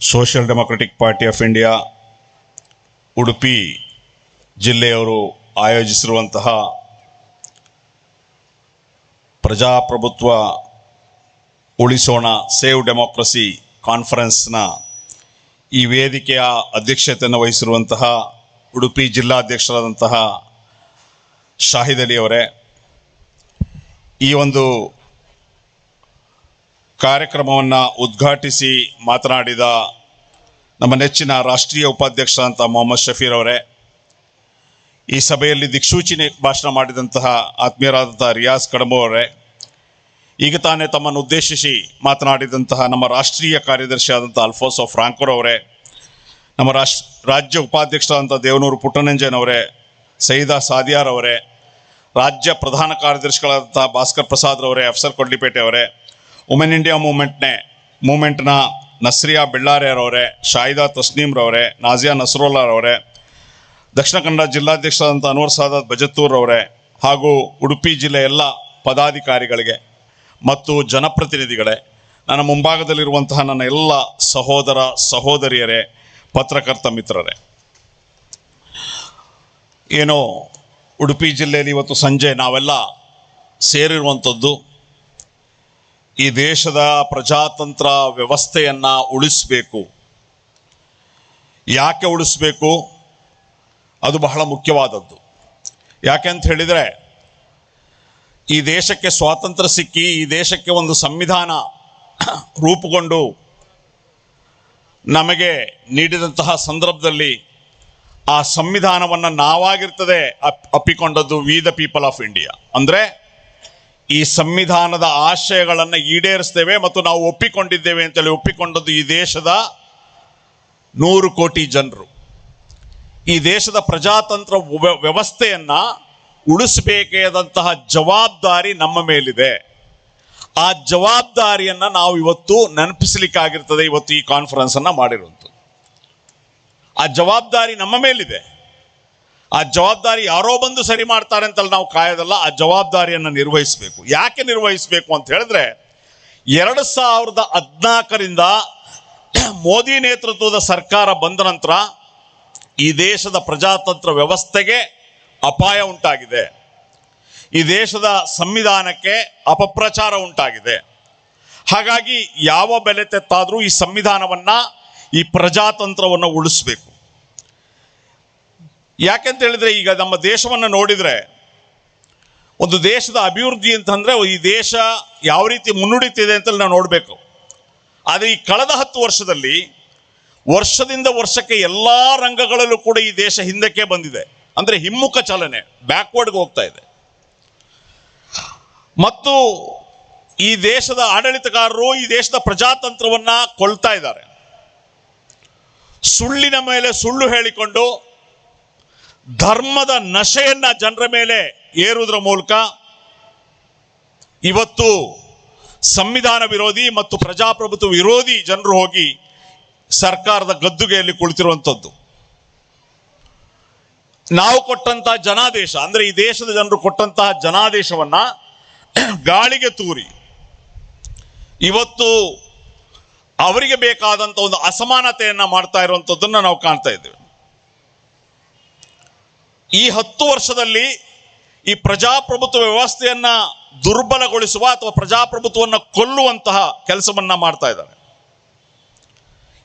Social democratic party of India Udupi ಜಿಲ್ಲೆಯವರು ಆಯೋಜಿಸಿರುವಂತಹ ಪ್ರಜಾಪ್ರಭುತ್ವ ಉಳಿಸೋಣ ಸೇವ್ ಡೆಮೋಕ್ರಸಿ ಕಾನ್ಫರೆನ್ಸ್ನ ಈ ವೇದಿಕೆಯ ಅಧ್ಯಕ್ಷತೆಯನ್ನು ವಹಿಸಿರುವಂತಹ ಉಡುಪಿ ಜಿಲ್ಲಾಧ್ಯಕ್ಷರಾದಂತಹ ಶಾಹಿದ್ ಅಲಿ ಅವರೇ. ಈ ಒಂದು ಕಾರ್ಯಕ್ರಮವನ್ನು ಉದ್ಘಾಟಿಸಿ ಮಾತನಾಡಿದ ನಮ್ಮ ನೆಚ್ಚಿನ ರಾಷ್ಟ್ರೀಯ ಉಪಾಧ್ಯಕ್ಷ ಅಂತ ಮೊಹಮ್ಮದ್ ಶಫೀರ್ ಅವರೇ, ಈ ಸಭೆಯಲ್ಲಿ ದಿಕ್ಸೂಚಿನಿ ಭಾಷಣ ಮಾಡಿದಂತಹ ಆತ್ಮೀಯರಾದಂತಹ ರಿಯಾಸ್ ಕಡಂಬು ಅವರೇ, ಈಗ ತಾನೇ ತಮ್ಮನ್ನು ಉದ್ದೇಶಿಸಿ ಮಾತನಾಡಿದಂತಹ ನಮ್ಮ ರಾಷ್ಟ್ರೀಯ ಕಾರ್ಯದರ್ಶಿ ಆದಂಥ ಅಲ್ಫೋಸೋ ಫ್ರಾಂಕೋರ್ ಅವರೇ, ನಮ್ಮ ರಾಷ್ಟ್ರ, ರಾಜ್ಯ ಉಪಾಧ್ಯಕ್ಷರಾದಂಥ ದೇವನೂರು ಪುಟ್ಟನಂಜನ್ ಅವರೇ, ಸೈದಾ ಸಾದಿಯಾರ್ ಅವರೇ, ರಾಜ್ಯ ಪ್ರಧಾನ ಕಾರ್ಯದರ್ಶಿಗಳಾದಂತಹ ಭಾಸ್ಕರ್ ಪ್ರಸಾದ್ ಅವರೇ, ಅಫ್ಸರ್ ಕೊಡ್ಲಿಪೇಟೆ ಅವರೇ ವುಮೆನ್ ಇಂಡಿಯಾ ಮೂಮೆಂಟ್ನೇ ಮೂಮೆಂಟ್ನ ನಸ್ರಿಯಾ ಬೆಳ್ಳಾರಿಯರವರೇ, ಶಾಹಿದಾ ತಸ್ನೀಮ್ರವರೇ ನಾಜಿಯಾ ನಸರುಲ್ಲಾರವರೇ, ದಕ್ಷಿಣ ಕನ್ನಡ ಜಿಲ್ಲಾಧ್ಯಕ್ಷರಾದಂಥ ಅನ್ವರ್ ಬಜತ್ತೂರ್ ಅವರೇ ಹಾಗೂ ಉಡುಪಿ ಜಿಲ್ಲೆಯ ಎಲ್ಲ ಪದಾಧಿಕಾರಿಗಳಿಗೆ ಮತ್ತು ಜನಪ್ರತಿನಿಧಿಗಳೇ, ನನ್ನ ಮುಂಭಾಗದಲ್ಲಿರುವಂತಹ ನನ್ನ ಎಲ್ಲ ಸಹೋದರ ಸಹೋದರಿಯರೇ, ಪತ್ರಕರ್ತ ಮಿತ್ರರೇ. ಏನೋ ಉಡುಪಿ ಜಿಲ್ಲೆಯಲ್ಲಿ ಇವತ್ತು ಸಂಜೆ ನಾವೆಲ್ಲ ಸೇರಿರುವಂಥದ್ದು ಈ ದೇಶದ ಪ್ರಜಾತಂತ್ರ ವ್ಯವಸ್ಥೆಯನ್ನು ಉಳಿಸಬೇಕು. ಯಾಕೆ ಉಳಿಸಬೇಕು? ಅದು ಬಹಳ ಮುಖ್ಯವಾದದ್ದು. ಯಾಕೆ ಅಂತ ಹೇಳಿದರೆ, ಈ ದೇಶಕ್ಕೆ ಸ್ವಾತಂತ್ರ್ಯ ಸಿಕ್ಕಿ, ಈ ದೇಶಕ್ಕೆ ಒಂದು ಸಂವಿಧಾನ ರೂಪುಗೊಂಡು ನಮಗೆ ನೀಡಿದಂತಹ ಸಂದರ್ಭದಲ್ಲಿ ಆ ಸಂವಿಧಾನವನ್ನು ನಾವಾಗಿರ್ತದೆ ಅಪ್, ಅಪ್ಪಿಕೊಂಡದ್ದು we the people of India ಅಂದರೆ ಈ ಸಂವಿಧಾನದ ಆಶಯಗಳನ್ನು ಈಡೇರಿಸ್ತೇವೆ ಮತ್ತು ನಾವು ಒಪ್ಪಿಕೊಂಡಿದ್ದೇವೆ ಅಂತೇಳಿ ಒಪ್ಪಿಕೊಂಡದ್ದು ಈ ದೇಶದ ನೂರು ಕೋಟಿ ಜನರು. ಈ ದೇಶದ ಪ್ರಜಾತಂತ್ರ ವ್ಯವಸ್ಥೆಯನ್ನು ಉಳಿಸಬೇಕಾದಂತಹ ಜವಾಬ್ದಾರಿ ನಮ್ಮ ಮೇಲಿದೆ. ಆ ಜವಾಬ್ದಾರಿಯನ್ನು ನಾವು ಇವತ್ತು ನೆನಪಿಸಲಿಕ್ಕಾಗಿರ್ತದೆ ಇವತ್ತು ಈ ಕಾನ್ಫರೆನ್ಸ್ ಅನ್ನ ಮಾಡಿರುವಂಥದ್ದು. ಆ ಜವಾಬ್ದಾರಿ ನಮ್ಮ ಮೇಲಿದೆ. ಆ ಜವಾಬ್ದಾರಿ ಯಾರೋ ಬಂದು ಸರಿ ಮಾಡ್ತಾರೆ ಅಂತಲ್ಲಿ ನಾವು ಕಾಯೋದಲ್ಲ, ಆ ಜವಾಬ್ದಾರಿಯನ್ನು ನಿರ್ವಹಿಸಬೇಕು. ಯಾಕೆ ನಿರ್ವಹಿಸಬೇಕು ಅಂತ ಹೇಳಿದ್ರೆ, ಎರಡು ಸಾವಿರದ ಹದಿನಾಲ್ಕರಿಂದ ಮೋದಿ ನೇತೃತ್ವದ ಸರ್ಕಾರ ಬಂದ ನಂತರ ಈ ದೇಶದ ಪ್ರಜಾತಂತ್ರ ವ್ಯವಸ್ಥೆಗೆ ಅಪಾಯ ಉಂಟಾಗಿದೆ. ಈ ದೇಶದ ಸಂವಿಧಾನಕ್ಕೆ ಅಪಪ್ರಚಾರ ಉಂಟಾಗಿದೆ. ಹಾಗಾಗಿ ಯಾವ ಬೆಲೆ ತೆತ್ತಾದರೂ ಈ ಸಂವಿಧಾನವನ್ನು, ಈ ಪ್ರಜಾತಂತ್ರವನ್ನು ಉಳಿಸ್ಬೇಕು. ಯಾಕೆಂತ ಹೇಳಿದ್ರೆ ಈಗ ನಮ್ಮ ದೇಶವನ್ನು ನೋಡಿದ್ರೆ, ಒಂದು ದೇಶದ ಅಭಿವೃದ್ಧಿ ಅಂತಂದ್ರೆ ಈ ದೇಶ ಯಾವ ರೀತಿ ಮುನ್ನುಡಿತಿದೆ ಅಂತ ನಾವು ನೋಡಬೇಕು. ಆದರೆ ಈ ಕಳೆದ ಹತ್ತು ವರ್ಷದಲ್ಲಿ, ವರ್ಷದಿಂದ ವರ್ಷಕ್ಕೆ ಎಲ್ಲ ರಂಗಗಳಲ್ಲೂ ಕೂಡ ಈ ದೇಶ ಹಿಂದಕ್ಕೆ ಬಂದಿದೆ. ಅಂದ್ರೆ ಹಿಮ್ಮುಖ ಚಲನೆ ಬ್ಯಾಕ್ವರ್ಡ್ಗೆ ಹೋಗ್ತಾ ಇದೆ. ಮತ್ತು ಈ ದೇಶದ ಆಡಳಿತಗಾರರು, ಈ ದೇಶದ ಪ್ರಜಾತಂತ್ರವನ್ನ ಕೊಳ್ತಾ ಇದ್ದಾರೆ. ಸುಳ್ಳಿನ ಮೇಲೆ ಸುಳ್ಳು ಹೇಳಿಕೊಂಡು ಧರ್ಮದ ನಶೆಯನ್ನ ಜನರ ಮೇಲೆ ಏರುವುದರ ಮೂಲಕ ಇವತ್ತು ಸಂವಿಧಾನ ವಿರೋಧಿ ಮತ್ತು ಪ್ರಜಾಪ್ರಭುತ್ವ ವಿರೋಧಿ ಜನರು ಹೋಗಿ ಸರ್ಕಾರದ ಗದ್ದುಗೆಯಲ್ಲಿ ಕುಳಿತಿರುವಂಥದ್ದು ನಾವು ಕೊಟ್ಟಂತಹ ಜನಾದೇಶ, ಅಂದ್ರೆ ಈ ದೇಶದ ಜನರು ಕೊಟ್ಟಂತಹ ಜನಾದೇಶವನ್ನ ಗಾಳಿಗೆ ತೂರಿ, ಇವತ್ತು ಅವರಿಗೆ ಬೇಕಾದಂಥ ಒಂದು ಅಸಮಾನತೆಯನ್ನ ಮಾಡ್ತಾ ಇರುವಂಥದ್ದನ್ನ ನಾವು ಕಾಣ್ತಾ ಇದ್ದೇವೆ. ಈ ಹತ್ತು ವರ್ಷದಲ್ಲಿ ಈ ಪ್ರಜಾಪ್ರಭುತ್ವ ವ್ಯವಸ್ಥೆಯನ್ನ ದುರ್ಬಲಗೊಳಿಸುವ ಅಥವಾ ಪ್ರಜಾಪ್ರಭುತ್ವವನ್ನು ಕೊಲ್ಲುವಂತಹ ಕೆಲಸವನ್ನ ಮಾಡ್ತಾ ಇದ್ದಾರೆ.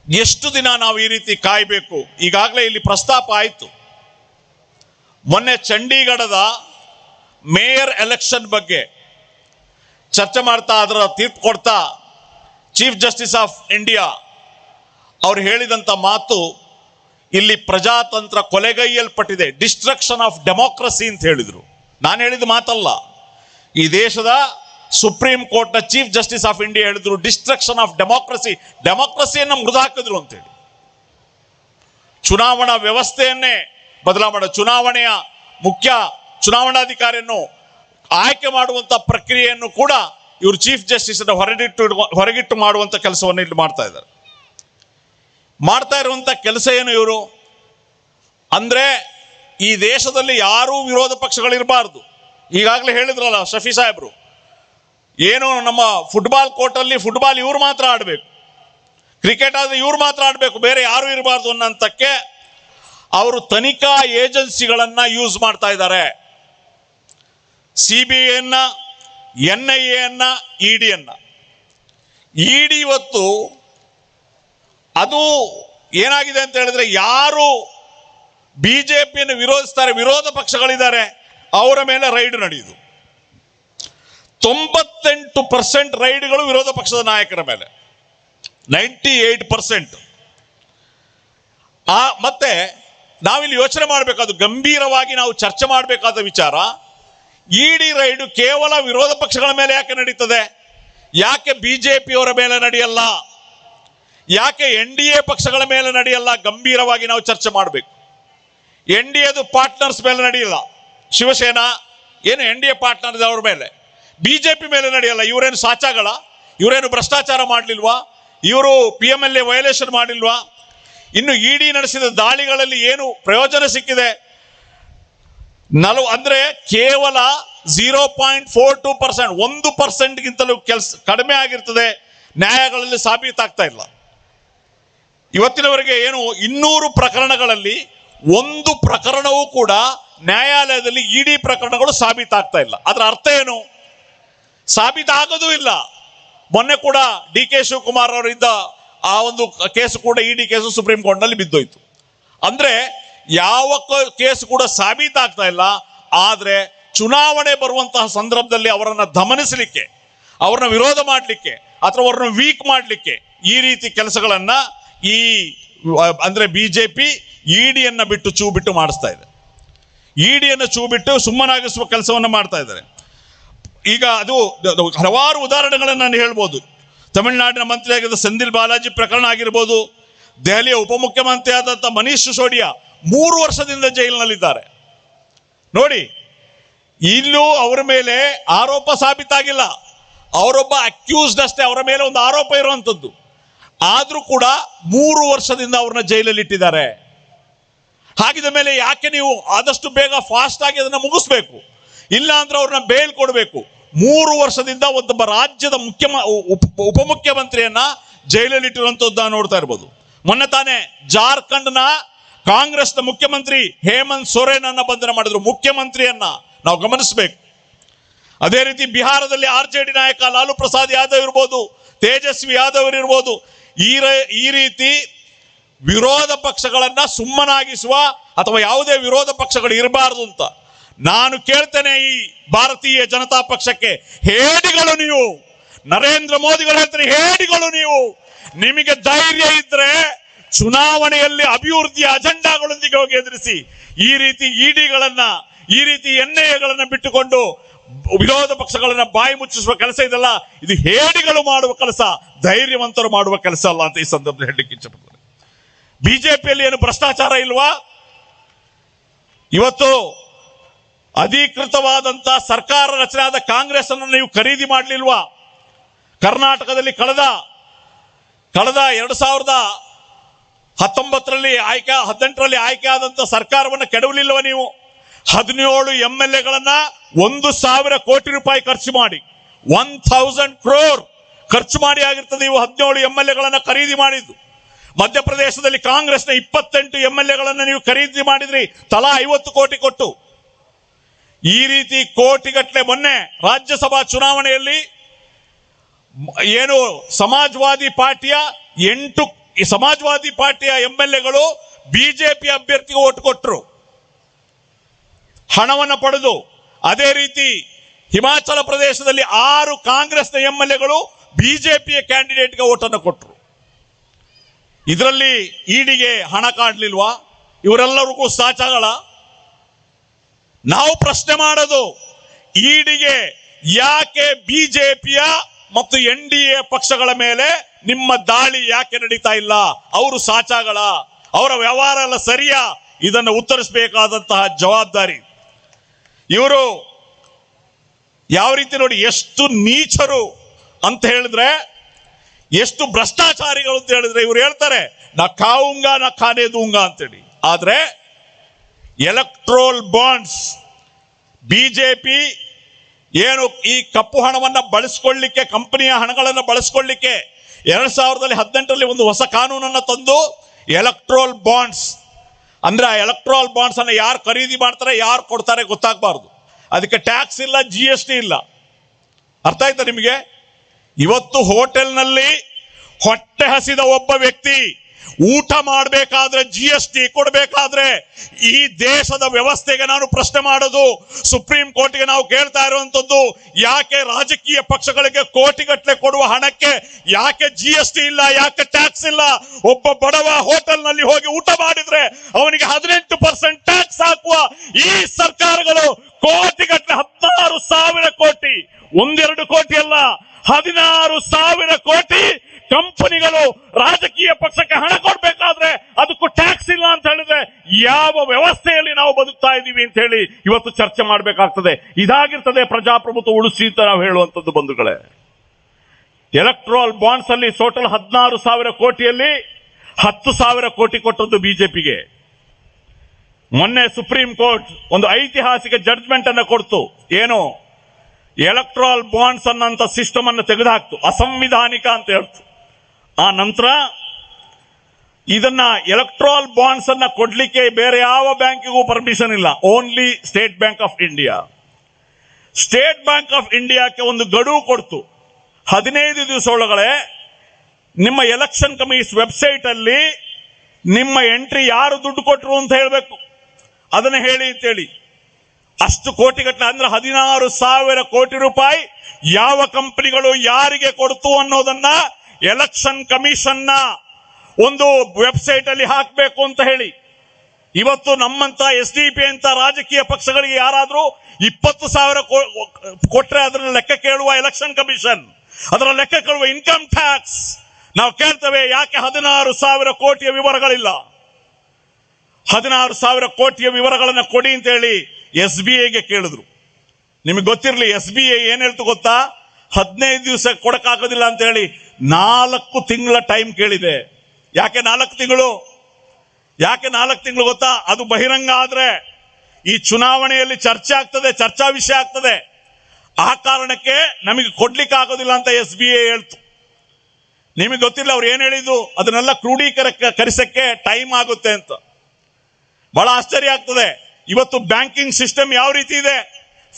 ಎಷ್ಟು ದಿನ ನಾವು ಈ ರೀತಿ ಕಾಯಬೇಕು? ಈಗಾಗಲೇ ಇಲ್ಲಿ ಪ್ರಸ್ತಾಪ ಆಯಿತು. ಮೊನ್ನೆ ಚಂಡೀಗಢದ ಮೇಯರ್ ಎಲೆಕ್ಷನ್ ಬಗ್ಗೆ ಚರ್ಚೆ ಮಾಡ್ತಾ ಅದರ ತೀರ್ಪು ಕೊಡ್ತಾ ಚೀಫ್ ಜಸ್ಟಿಸ್ ಆಫ್ ಇಂಡಿಯಾ ಅವ್ರು ಹೇಳಿದಂಥ ಮಾತು ಇಲ್ಲಿ ಪ್ರಜಾತಂತ್ರ ಕೊಲೆಗೈಯಲ್ಪಟ್ಟಿದೆ. ಡಿಸ್ಟ್ರಕ್ಷನ್ ಆಫ್ ಡೆಮೋಕ್ರಸಿ ಅಂತ ಹೇಳಿದ್ರು. ನಾನು ಹೇಳಿದ ಮಾತಲ್ಲ. ಈ ದೇಶದ ಸುಪ್ರೀಂ ಕೋರ್ಟ್ನ ಚೀಫ್ ಜಸ್ಟಿಸ್ ಆಫ್ ಇಂಡಿಯಾ ಹೇಳಿದ್ರು ಡಿಸ್ಟ್ರಕ್ಷನ್ ಆಫ್ ಡೆಮೋಕ್ರಸಿ ಡೆಮೋಕ್ರಸಿಯನ್ನು ಮುರಿದಾಕಿದ್ರು ಅಂತೇಳಿ ಚುನಾವಣಾ ವ್ಯವಸ್ಥೆಯನ್ನೇ ಬದಲಾವಣೆ ಚುನಾವಣೆಯ ಮುಖ್ಯ ಚುನಾವಣಾಧಿಕಾರಿಯನ್ನು ಆಯ್ಕೆ ಮಾಡುವಂತ ಪ್ರಕ್ರಿಯೆಯನ್ನು ಕೂಡ ಇವರು ಚೀಫ್ ಜಸ್ಟಿಸ್ ಹೊರಗಿಟ್ಟು ಹೊರಗಿಟ್ಟು ಮಾಡುವಂತ ಕೆಲಸವನ್ನು ಇಲ್ಲಿ ಮಾಡ್ತಾ ಇದ್ದಾರೆ. ಮಾಡ್ತಾ ಇರುವಂತ ಕೆಲಸ ಏನು ಇವರು? ಅಂದ್ರೆ ಈ ದೇಶದಲ್ಲಿ ಯಾರೂ ವಿರೋಧ ಪಕ್ಷಗಳಿರಬಾರ್ದು. ಈಗಾಗಲೇ ಹೇಳಿದ್ರಲ್ಲ ಶಫಿ ಸಾಹೇಬ್ರು, ಏನು ನಮ್ಮ ಫುಟ್ಬಾಲ್ ಕೋರ್ಟಲ್ಲಿ ಫುಟ್ಬಾಲ್ ಇವ್ರು ಮಾತ್ರ ಆಡಬೇಕು. ಕ್ರಿಕೆಟ್ ಆದ್ರೆ ಇವ್ರು ಮಾತ್ರ ಆಡಬೇಕು, ಬೇರೆ ಯಾರು ಇರಬಾರ್ದು ಅನ್ನೋಂತಕ್ಕೆ ಅವರು ತನಿಖಾ ಏಜೆನ್ಸಿಗಳನ್ನ ಯೂಸ್ ಮಾಡ್ತಾ ಇದ್ದಾರೆ. ಸಿ ಬಿ ಐನ ಎನ್ ಐ ಎನ್ನ ಇ ಇಡಿ ಇವತ್ತು ಅದು ಏನಾಗಿದೆ ಅಂತ ಹೇಳಿದ್ರೆ ಯಾರು ಬಿಜೆಪಿಯನ್ನು ವಿರೋಧಿಸ್ತಾರೆ, ವಿರೋಧ ಪಕ್ಷಗಳಿದ್ದಾರೆ, ಅವರ ಮೇಲೆ ರೈಡ್ ನಡೆಯುದು. ತೊಂಬತ್ತೆಂಟು ಪರ್ಸೆಂಟ್ ರೈಡ್ಗಳು ವಿರೋಧ ಪಕ್ಷದ ನಾಯಕರ ಮೇಲೆ. Ninety eight percent. ಆ, ಮತ್ತೆ ನಾವಿಲ್ಲಿ ಯೋಚನೆ ಮಾಡಬೇಕಾದ ಗಂಭೀರವಾಗಿ ನಾವು ಚರ್ಚೆ ಮಾಡಬೇಕಾದ ವಿಚಾರ. ಇಡಿ ರೈಡು ಕೇವಲ ವಿರೋಧ ಪಕ್ಷಗಳ ಮೇಲೆ ಯಾಕೆ ನಡೀತದೆ? ಯಾಕೆ ಬಿಜೆಪಿಯವರ ಮೇಲೆ ನಡೆಯಲ್ಲ? ಯಾಕೆ ಎನ್ ಡಿ ಎ ಪಕ್ಷಗಳ ಮೇಲೆ ನಡೆಯಲ್ಲ? ಗಂಭೀರವಾಗಿ ನಾವು ಚರ್ಚೆ ಮಾಡಬೇಕು. ಎನ್ ಡಿ ಎದು ಪಾರ್ಟ್ನರ್ಸ್ ಮೇಲೆ ನಡೆಯಲ್ಲ. ಶಿವಸೇನಾ, ಏನು ಎನ್ ಡಿ ಎ ಪಾರ್ಟ್ನರ್ ಅವ್ರ ಮೇಲೆ? ಬಿಜೆಪಿ ಮೇಲೆ ನಡೆಯಲ್ಲ. ಇವರೇನು ಸಾಚಾಗಳ? ಇವರೇನು ಭ್ರಷ್ಟಾಚಾರ ಮಾಡಲಿಲ್ವಾ? ಇವರು P M L A violation ಮಾಡಿಲ್ವಾ ಇನ್ನು ಇಡಿ ನಡೆಸಿದ ದಾಳಿಗಳಲ್ಲಿ ಏನು ಪ್ರಯೋಜನ ಸಿಕ್ಕಿದೆ? ಅಂದ್ರೆ ಕೇವಲ zero point four two percent ಒಂದು ಪರ್ಸೆಂಟ್ಗಿಂತಲೂ ಕೆಲಸ ಕಡಿಮೆ ಆಗಿರ್ತದೆ. ನ್ಯಾಯಗಳಲ್ಲಿ ಸಾಬೀತಾಗ್ತಾ ಇಲ್ಲ. ಇವತ್ತಿನವರೆಗೆ ಏನು ಇನ್ನೂರು ಪ್ರಕರಣಗಳಲ್ಲಿ ಒಂದು ಪ್ರಕರಣವೂ ಕೂಡ ನ್ಯಾಯಾಲಯದಲ್ಲಿ ಇಡಿ ಪ್ರಕರಣಗಳು ಸಾಬೀತಾಗ್ತಾ ಇಲ್ಲ. ಅದರ ಅರ್ಥ ಏನು? ಸಾಬೀತಾಗೋದು ಇಲ್ಲ. ಮೊನ್ನೆ ಕೂಡ ಡಿ ಕೆ ಶಿವಕುಮಾರ್ ಅವರಿದ್ದ ಆ ಒಂದು ಕೇಸು ಕೂಡ ಇಡಿ ಕೇಸು ಸುಪ್ರೀಂ ಕೋರ್ಟ್ನಲ್ಲಿ ಬಿದ್ದೋಯ್ತು. ಅಂದ್ರೆ ಯಾವ ಕೇಸು ಕೂಡ ಸಾಬೀತಾಗ್ತಾ ಇಲ್ಲ. ಆದ್ರೆ ಚುನಾವಣೆ ಬರುವಂತಹ ಸಂದರ್ಭದಲ್ಲಿ ಅವರನ್ನು ದಮನಿಸಲಿಕ್ಕೆ, ಅವರನ್ನ ವಿರೋಧ ಮಾಡಲಿಕ್ಕೆ, ಅಥವಾ ಅವರನ್ನು ವೀಕ್ ಮಾಡಲಿಕ್ಕೆ ಈ ರೀತಿ ಕೆಲಸಗಳನ್ನ ಈ ಅಂದ್ರೆ ಬಿಜೆಪಿ ಇಡಿಯನ್ನ ಬಿಟ್ಟು ಚೂ ಬಿಟ್ಟು ಮಾಡಿಸ್ತಾ ಇದೆ. ಇಡಿಯನ್ನು ಚೂ ಬಿಟ್ಟು ಸುಮ್ಮನಾಗಿಸುವ ಕೆಲಸವನ್ನು ಮಾಡ್ತಾ ಇದ್ದಾರೆ. ಈಗ ಅದು ಅದು ಹಲವಾರು ಉದಾಹರಣೆಗಳನ್ನು ನಾನು ಹೇಳ್ಬೋದು. ತಮಿಳುನಾಡಿನ ಮಂತ್ರಿಯಾಗಿದ್ದ ಸಂದಿಲ್ ಬಾಲಾಜಿ ಪ್ರಕರಣ ಆಗಿರ್ಬೋದು, ದೆಹಲಿಯ ಉಪಮುಖ್ಯಮಂತ್ರಿ ಆದಂಥ ಮನೀಶ್ ಸಿಸೋಡಿಯಾ ಮೂರು ವರ್ಷದಿಂದ ಜೈಲಿನಲ್ಲಿದ್ದಾರೆ. ನೋಡಿ, ಇಲ್ಲೂ ಅವರ ಮೇಲೆ ಆರೋಪ ಸಾಬೀತಾಗಿಲ್ಲ. ಅವರೊಬ್ಬ ಅಕ್ಯೂಸ್ಡ್ ಅಷ್ಟೇ, ಅವರ ಮೇಲೆ ಒಂದು ಆರೋಪ ಇರುವಂಥದ್ದು ಆದ್ರೂ ಕೂಡ ಮೂರು ವರ್ಷದಿಂದ ಅವ್ರನ್ನ ಜೈಲಲ್ಲಿ ಇಟ್ಟಿದ್ದಾರೆ. ಹಾಗಿದ ಮೇಲೆ ಯಾಕೆ ನೀವು ಆದಷ್ಟು ಬೇಗ ಫಾಸ್ಟ್ ಆಗಿ ಅದನ್ನ ಮುಗಿಸ್ಬೇಕು? ಇಲ್ಲ ಅಂದ್ರೆ ಅವ್ರನ್ನ ಬೇಲ್ ಕೊಡಬೇಕು. ಮೂರು ವರ್ಷದಿಂದ ಒಬ್ಬ ರಾಜ್ಯದ ಮುಖ್ಯ ಉಪ, ಉಪಮುಖ್ಯಮಂತ್ರಿಯನ್ನ ಜೈಲಲ್ಲಿ ಇಟ್ಟಿರುವಂತದ್ದ ನೋಡ್ತಾ ಇರ್ಬೋದು. ಮೊನ್ನೆ ತಾನೇ ಜಾರ್ಖಂಡ್ನ ಕಾಂಗ್ರೆಸ್ನ ಮುಖ್ಯಮಂತ್ರಿ ಹೇಮಂತ್ ಸೊರೇನ್ ಅನ್ನ ಬಂಧನ ಮಾಡಿದ್ರು. ಮುಖ್ಯಮಂತ್ರಿಯನ್ನ ನಾವು ಗಮನಿಸಬೇಕು. ಅದೇ ರೀತಿ ಬಿಹಾರದಲ್ಲಿ ಆರ್ ಜೆ ಡಿ ನಾಯಕ ಲಾಲು ಪ್ರಸಾದ್ ಯಾದವ್ ಇರ್ಬೋದು, ತೇಜಸ್ವಿ ಯಾದವ್ ಇರ್ಬೋದು ಈ ಈ ರೀತಿ ವಿರೋಧ ಪಕ್ಷಗಳನ್ನ ಸುಮ್ಮನಾಗಿಸುವ ಅಥವಾ ಯಾವುದೇ ವಿರೋಧ ಪಕ್ಷಗಳು ಇರಬಾರದು ಅಂತ. ನಾನು ಕೇಳ್ತೇನೆ ಈ ಭಾರತೀಯ ಜನತಾ ಪಕ್ಷಕ್ಕೆ, ಹೇಡಿಗಳು ನೀವು, ನರೇಂದ್ರ ಮೋದಿಗಳು ಹೇಳ್ತಾರೆ ಹೇಡಿಗಳು ನೀವು, ನಿಮಗೆ ಧೈರ್ಯ ಇದ್ರೆ ಚುನಾವಣೆಯಲ್ಲಿ ಅಭಿವೃದ್ಧಿಯ ಅಜೆಂಡಾಗಳೊಂದಿಗೆ ಹೋಗಿ ಎದುರಿಸಿ, ಈ ರೀತಿ ಇಡಿಗಳನ್ನ, ಈ ರೀತಿ ಎನ್ಐಎಗಳನ್ನ ಬಿಟ್ಟುಕೊಂಡು ವಿರೋಧ ಪಕ್ಷಗಳನ್ನ ಬಾಯಿ ಮುಚ್ಚಿಸುವ ಕೆಲಸ ಇದಲ್ಲ. ಇದು ಹೇಡಿಗಳು ಮಾಡುವ ಕೆಲಸ, ಧೈರ್ಯವಂತರು ಮಾಡುವ ಕೆಲಸ ಅಲ್ಲ ಅಂತ ಈ ಸಂದರ್ಭದಲ್ಲಿ ಹೇಳಲಿಕ್ಕೆ ಇಚ್ಛಪಡ್ತಾರೆ ಬಿಜೆಪಿಯಲ್ಲಿ ಏನು ಭ್ರಷ್ಟಾಚಾರ ಇಲ್ವಾ? ಇವತ್ತು ಅಧಿಕೃತವಾದಂತ ಸರ್ಕಾರ ರಚನೆ ಆದ ಕಾಂಗ್ರೆಸ್ ಅನ್ನು ನೀವು ಖರೀದಿ ಮಾಡಲಿಲ್ವಾ? ಕರ್ನಾಟಕದಲ್ಲಿ ಕಳೆದ ಕಳೆದ ಎರಡು ಸಾವಿರದ ಹತ್ತೊಂಬತ್ತರಲ್ಲಿ ಆಯ್ಕೆ, ಹದಿನೆಂಟರಲ್ಲಿ ಆಯ್ಕೆ ಆದಂತ ಸರ್ಕಾರವನ್ನು ಕೆಡವಲಿಲ್ವ ನೀವು? ಹದಿನೇಳು ಎಂ ಎಲ್ ಎಗಳನ್ನ ಒಂದು ಸಾವಿರ ಕೋಟಿ ರೂಪಾಯಿ ಖರ್ಚು ಮಾಡಿ ಒನ್ ಥೌಸಂಡ್ ಕ್ರೋರ್ ಖರ್ಚು ಮಾಡಿ ಆಗಿರ್ತದೆ ಇವು ಹದಿನೇಳು ಎಂ ಎಲ್ ಎಗಳನ್ನ ಖರೀದಿ ಮಾಡಿದ್ದು. ಮಧ್ಯಪ್ರದೇಶದಲ್ಲಿ ಕಾಂಗ್ರೆಸ್ನ ಇಪ್ಪತ್ತೆಂಟು ಎಂ ಎಲ್ ಎಗಳನ್ನ ನೀವು ಖರೀದಿ ಮಾಡಿದ್ರಿ, ತಲಾ ಐವತ್ತು ಕೋಟಿ ಕೊಟ್ಟು. ಈ ರೀತಿ ಕೋಟಿಗಟ್ಟಲೆ ಮೊನ್ನೆ ರಾಜ್ಯಸಭಾ ಚುನಾವಣೆಯಲ್ಲಿ ಏನು ಸಮಾಜವಾದಿ ಪಾರ್ಟಿಯ ಎಂಟು ಸಮಾಜವಾದಿ ಪಾರ್ಟಿಯ ಎಂ ಎಲ್ ಎಗಳು ಬಿಜೆಪಿ ಅಭ್ಯರ್ಥಿಗೆ ಓಟ್ ಕೊಟ್ಟರು ಹಣವನ್ನು ಪಡೆದು ಅದೇ ರೀತಿ ಹಿಮಾಚಲ ಪ್ರದೇಶದಲ್ಲಿ ಆರು ಕಾಂಗ್ರೆಸ್ನ ಎಂ ಎಲ್ ಎಗಳು ಬಿಜೆಪಿಯ ಕ್ಯಾಂಡಿಡೇಟ್ಗೆ ಓಟನ್ನು ಕೊಟ್ಟರು. ಇದರಲ್ಲಿ ಈಡಿಗೆ ಹಣ ಕಾಣಲಿಲ್ವಾ ಇವರೆಲ್ಲರಿಗೂ ಸಾಚಾಗಳ. ನಾವು ಪ್ರಶ್ನೆ ಮಾಡೋದು ಈಡಿಗೆ ಯಾಕೆ ಬಿಜೆಪಿಯ ಮತ್ತು ಎನ್ ಡಿ ಎ ಪಕ್ಷಗಳ ಮೇಲೆ ನಿಮ್ಮ ದಾಳಿ ಯಾಕೆ ನಡೀತಾ ಇಲ್ಲ? ಅವರು ಸಾಚಾಗಳ. ಅವರ ವ್ಯವಹಾರ ಎಲ್ಲ ಸರಿಯಾ? ಇದನ್ನು ಉತ್ತರಿಸಬೇಕಾದಂತಹ ಜವಾಬ್ದಾರಿ. ಇವರು ಯಾವ ರೀತಿ ನೋಡಿ ಎಷ್ಟು ನೀಚರು ಅಂತ ಹೇಳಿದ್ರೆ, ಎಷ್ಟು ಭ್ರಷ್ಟಾಚಾರಿಗಳು ಅಂತ ಹೇಳಿದ್ರೆ ಇವ್ರು ಹೇಳ್ತಾರೆ, ನಾ ಕಾವುಂಗ ನಾ ಖಾನೆ ದೂಂಗ ಅಂತೇಳಿ. ಆದ್ರೆ ಎಲೆಕ್ಟ್ರೋಲ್ ಬಾಂಡ್ಸ್ ಬಿಜೆಪಿ ಏನು ಈ ಕಪ್ಪು ಹಣವನ್ನ ಬಳಸ್ಕೊಳ್ಳಿಕ್ಕೆ, ಕಂಪನಿಯ ಹಣಗಳನ್ನು ಬಳಸ್ಕೊಳ್ಳಿಕ್ಕೆ ಎರಡ್ ಸಾವಿರದಲ್ಲಿ ಹದಿನೆಂಟರಲ್ಲಿ ಒಂದು ಹೊಸ ಕಾನೂನನ್ನ ತಂದು ಎಲೆಕ್ಟ್ರೋಲ್ ಬಾಂಡ್ಸ್ ಅಂದ್ರೆ ಆ ಎಲೆಕ್ಟ್ರಾಲ್ ಬಾಂಡ್ಸ್ ಅನ್ನ ಯಾರು ಖರೀದಿ ಮಾಡ್ತಾರೆ, ಯಾರು ಕೊಡ್ತಾರೆ ಗೊತ್ತಾಗಬಾರ್ದು. ಅದಕ್ಕೆ ಟ್ಯಾಕ್ಸ್ ಇಲ್ಲ ಜಿ ಎಸ್ ಟಿ ಇಲ್ಲ. ಅರ್ಥ ಆಯ್ತಾ ನಿಮಗೆ? ಇವತ್ತು ಹೋಟೆಲ್ನಲ್ಲಿ ಹೊಟ್ಟೆ ಹಸಿದ ಒಬ್ಬ ವ್ಯಕ್ತಿ ಊಟ ಮಾಡಬೇಕಾದ್ರೆ ಜಿ ಎಸ್ ಟಿ ಕೊಡಬೇಕಾದ್ರೆ ಈ ದೇಶದ ವ್ಯವಸ್ಥೆಗೆ ನಾನು ಪ್ರಶ್ನೆ ಮಾಡೋದು ಸುಪ್ರೀಂ ಕೋರ್ಟ್ಗೆ ನಾವು ಕೇಳ್ತಾ ಇರುವಂತದ್ದು ಯಾಕೆ ರಾಜಕೀಯ ಪಕ್ಷಗಳಿಗೆ ಕೋಟಿಗಟ್ಟಲೆ ಕೊಡುವ ಹಣಕ್ಕೆ, ಯಾಕೆ ಜಿ ಎಸ್ ಟಿ ಇಲ್ಲ, ಯಾಕೆ ಟ್ಯಾಕ್ಸ್ ಇಲ್ಲ? ಒಬ್ಬ ಬಡವ ಹೋಟೆಲ್ನಲ್ಲಿ ಹೋಗಿ ಊಟ ಮಾಡಿದ್ರೆ ಅವನಿಗೆ ಹದಿನೆಂಟು ಪರ್ಸೆಂಟ್ ಟ್ಯಾಕ್ಸ್ ಹಾಕುವ ಈ ಸರ್ಕಾರಗಳು ಕೋಟಿಗಟ್ಟಲೆ ಹದಿನಾರು ಸಾವಿರ ಕೋಟಿ, ಒಂದೆರಡು ಕೋಟಿ ಅಲ್ಲ, ಹದಿನಾರು ಸಾವಿರ ಕೋಟಿ ಕಂಪನಿಗಳು ರಾಜಕೀಯ ಪಕ್ಷಕ್ಕೆ ಹಣ ಕೊಡ್ಬೇಕಾದ್ರೆ ಅದಕ್ಕೂ ಟ್ಯಾಕ್ಸ್ ಇಲ್ಲ ಅಂತ ಹೇಳಿದ್ರೆ ಯಾವ ವ್ಯವಸ್ಥೆಯಲ್ಲಿ ನಾವು ಬದುಕ್ತಾ ಇದ್ದೀವಿ ಅಂತ ಹೇಳಿ ಇವತ್ತು ಚರ್ಚೆ ಮಾಡಬೇಕಾಗ್ತದೆ. ಇದಾಗಿರ್ತದೆ ಪ್ರಜಾಪ್ರಭುತ್ವ ಉಳಿಸಿ ಅಂತ ನಾವು ಹೇಳುವಂತದ್ದು ಬಂಧುಗಳೇ. ಎಲೆಕ್ಟ್ರಾಲ್ ಬಾಂಡ್ಸ್ ಅಲ್ಲಿ ಟೋಟಲ್ ಹದಿನಾರು ಸಾವಿರ ಕೋಟಿಯಲ್ಲಿ ಹತ್ತು ಸಾವಿರ ಕೋಟಿ ಕೊಟ್ಟದ್ದು ಬಿಜೆಪಿಗೆ. ಮೊನ್ನೆ ಸುಪ್ರೀಂ ಕೋರ್ಟ್ ಒಂದು ಐತಿಹಾಸಿಕ ಜಡ್ಜ್ಮೆಂಟ್ ಅನ್ನು ಕೊಡ್ತು. ಏನು? ಎಲೆಕ್ಟ್ರಾಲ್ ಬಾಂಡ್ಸ್ ಅನ್ನಂತ ಸಿಸ್ಟಮ್ ಅನ್ನು ತೆಗೆದುಹಾಕ್ತು. ಅಸಂವಿಧಾನಿಕ ಅಂತ ಹೇಳ್ತು. ಆ ನಂತರ ಇದನ್ನ ಎಲೆಕ್ಟ್ರಾಲ್ ಬಾಂಡ್ಸ್ ಅನ್ನ ಕೊಡ್ಲಿಕ್ಕೆ ಬೇರೆ ಯಾವ ಬ್ಯಾಂಕಿಗೂ ಪರ್ಮಿಷನ್ ಇಲ್ಲ. Only State Bank of India State Bank of ಇಂಡಿಯಾಕ್ಕೆ ಒಂದು ಗಡುವು ಕೊಡ್ತು. ಹದಿನೈದು ದಿವಸ ಒಳಗಡೆ ನಿಮ್ಮ ಎಲೆಕ್ಷನ್ ಕಮಿಷನ್ ವೆಬ್ಸೈಟ್ ಅಲ್ಲಿ ನಿಮ್ಮ ಎಂಟ್ರಿ ಯಾರು ದುಡ್ಡು ಕೊಟ್ಟರು ಅಂತ ಹೇಳಬೇಕು. ಅದನ್ನ ಹೇಳಿ ಅಂತೇಳಿ ಅಷ್ಟು ಕೋಟಿಗಟ್ಟಲೆ ಅಂದ್ರೆ ಹದಿನಾರು ಸಾವಿರ ಕೋಟಿ ರೂಪಾಯಿ ಯಾವ ಕಂಪನಿಗಳು ಯಾರಿಗೆ ಕೊಡ್ತು ಅನ್ನೋದನ್ನ ಎಲೆಕ್ಷನ್ ಕಮಿಷನ್ನ ಒಂದು ವೆಬ್ಸೈಟ್ ಅಲ್ಲಿ ಹಾಕಬೇಕು ಅಂತ ಹೇಳಿ. ಇವತ್ತು ನಮ್ಮಂತ ಎಸ್ ಡಿ ಪಿ ಅಂತ ರಾಜಕೀಯ ಪಕ್ಷಗಳಿಗೆ ಯಾರಾದರೂ ಇಪ್ಪತ್ತು ಸಾವಿರ ಕೊಟ್ರೆ ಅದರ ಲೆಕ್ಕ ಕೇಳುವ ಎಲೆಕ್ಷನ್ ಕಮಿಷನ್ ಅದರ ಲೆಕ್ಕ ಕೇಳುವ ಇನ್ಕಮ್ ಟ್ಯಾಕ್ಸ್ ನಾವು ಕೇಳ್ತೇವೆ, ಯಾಕೆ ಹದಿನಾರು ಸಾವಿರ ಕೋಟಿಯ ವಿವರಗಳಿಲ್ಲ? ಹದಿನಾರು ಸಾವಿರ ಕೋಟಿಯ ವಿವರಗಳನ್ನು ಕೊಡಿ ಅಂತ ಹೇಳಿ ಎಸ್ ಬಿ ಐಗೆ ಕೇಳಿದ್ರು. ನಿಮಗೆ ಗೊತ್ತಿರಲಿ ಎಸ್ ಬಿ ಐ ಏನ್ ಹೇಳ್ತು ಗೊತ್ತಾ? ಹದಿನೈದು ದಿವಸ ಕೊಡಕ್ಕಾಗೋದಿಲ್ಲ ಅಂತ ಹೇಳಿ ನಾಲ್ಕು ತಿಂಗಳ ಟೈಮ್ ಕೇಳಿದೆ. ಯಾಕೆ ನಾಲ್ಕು ತಿಂಗಳು? ಯಾಕೆ ನಾಲ್ಕು ತಿಂಗಳು ಗೊತ್ತಾ? ಅದು ಬಹಿರಂಗ ಆದ್ರೆ ಈ ಚುನಾವಣೆಯಲ್ಲಿ ಚರ್ಚೆ ಆಗ್ತದೆ, ಚರ್ಚಾ ವಿಷಯ ಆಗ್ತದೆ. ಆ ಕಾರಣಕ್ಕೆ ನಮಗೆ ಕೊಡ್ಲಿಕ್ಕೆ ಆಗೋದಿಲ್ಲ ಅಂತ ಎಸ್ ಬಿ ಐ ಹೇಳ್ತು. ನಿಮಗೆ ಗೊತ್ತಿಲ್ಲ, ಅವ್ರು ಏನು ಹೇಳಿದ್ದು? ಅದನ್ನೆಲ್ಲ ಕ್ರೋಢೀಕರ ಕರೆಸಕ್ಕೆ ಟೈಮ್ ಆಗುತ್ತೆ ಅಂತ. ಬಹಳ ಆಶ್ಚರ್ಯ ಆಗ್ತದೆ. ಇವತ್ತು ಬ್ಯಾಂಕಿಂಗ್ ಸಿಸ್ಟಮ್ ಯಾವ ರೀತಿ ಇದೆ?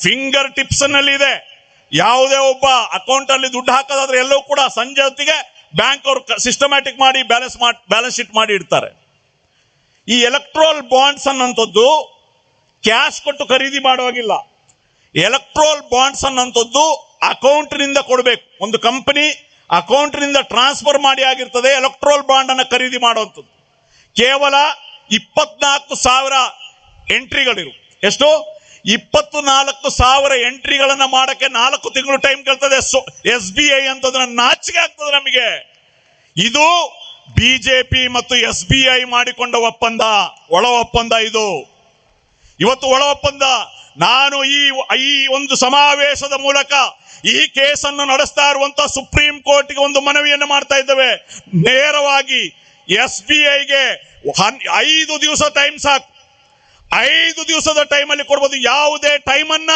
ಫಿಂಗರ್ ಟಿಪ್ಸ್ನಲ್ಲಿ ಇದೆ ಯಾವುದೇ ಒಬ್ಬ ಅಕೌಂಟ್ ಅಲ್ಲಿ ದುಡ್ಡು ಹಾಕೋದಾದ್ರೆ ಎಲ್ಲವೂ ಕೂಡ ಸಂಜೆ ಹೊತ್ತಿಗೆ ಬ್ಯಾಂಕ್ ಅವರು ಸಿಸ್ಟಮ್ಯಾಟಿಕ್ ಮಾಡಿ ಬ್ಯಾಲೆನ್ಸ್ ಬ್ಯಾಲೆನ್ಸ್ ಶೀಟ್ ಮಾಡಿ ಇಡ್ತಾರೆ. ಈ ಎಲೆಕ್ಟ್ರೋಲ್ ಬಾಂಡ್ಸ್ ಅನ್ನೋಂಥದ್ದು ಕ್ಯಾಶ್ ಕೊಟ್ಟು ಖರೀದಿ ಮಾಡುವಾಗಿಲ್ಲ. ಎಲೆಕ್ಟ್ರೋಲ್ ಬಾಂಡ್ಸ್ ಅನ್ನೋಂಥದ್ದು ಅಕೌಂಟ್ನಿಂದ ಕೊಡಬೇಕು. ಒಂದು ಕಂಪನಿ ಅಕೌಂಟ್ನಿಂದ ಟ್ರಾನ್ಸ್ಫರ್ ಮಾಡಿ ಆಗಿರ್ತದೆ ಎಲೆಕ್ಟ್ರೋಲ್ ಬಾಂಡ್ ಅನ್ನು ಖರೀದಿ ಮಾಡುವಂಥದ್ದು. ಕೇವಲ ಇಪ್ಪತ್ನಾಲ್ಕು ಸಾವಿರ ಎಂಟ್ರಿಗಳಿರು ಎಷ್ಟು? ಇಪ್ಪತ್ತು ನಾಲ್ಕು ಸಾವಿರ ಎಂಟ್ರಿಗಳನ್ನ ಮಾಡಕ್ಕೆ ನಾಲ್ಕು ತಿಂಗಳು ಟೈಮ್ ಕೇಳ್ತದೆ. ಎಸ್ ಬಿ ಐ ಅಂತಂದ್ರೆ ನಾಚಿಕೆ ಆಗ್ತದೆ ನಮಗೆ. ಇದು ಬಿಜೆಪಿ ಮತ್ತು ಎಸ್ ಬಿ ಐ ಮಾಡಿಕೊಂಡ ಒಪ್ಪಂದ, ಒಳ ಒಪ್ಪಂದ ಇದು. ಇವತ್ತು ಒಳ ಒಪ್ಪಂದ. ನಾನು ಈ ಈ ಒಂದು ಸಮಾವೇಶದ ಮೂಲಕ ಈ ಕೇಸನ್ನು ನಡೆಸ್ತಾ ಇರುವಂತ ಸುಪ್ರೀಂ ಕೋರ್ಟ್ಗೆ ಒಂದು ಮನವಿಯನ್ನು ಮಾಡ್ತಾ ಇದ್ದೇವೆ. ನೇರವಾಗಿ ಎಸ್ ಬಿ ಐಗೆ ಐದು ದಿವಸ ಟೈಮ್ ಸಾಕು. ಐದು ದಿವಸದ ಟೈಮಲ್ಲಿ ಕೊಡ್ಬೋದು. ಯಾವುದೇ ಟೈಮನ್ನ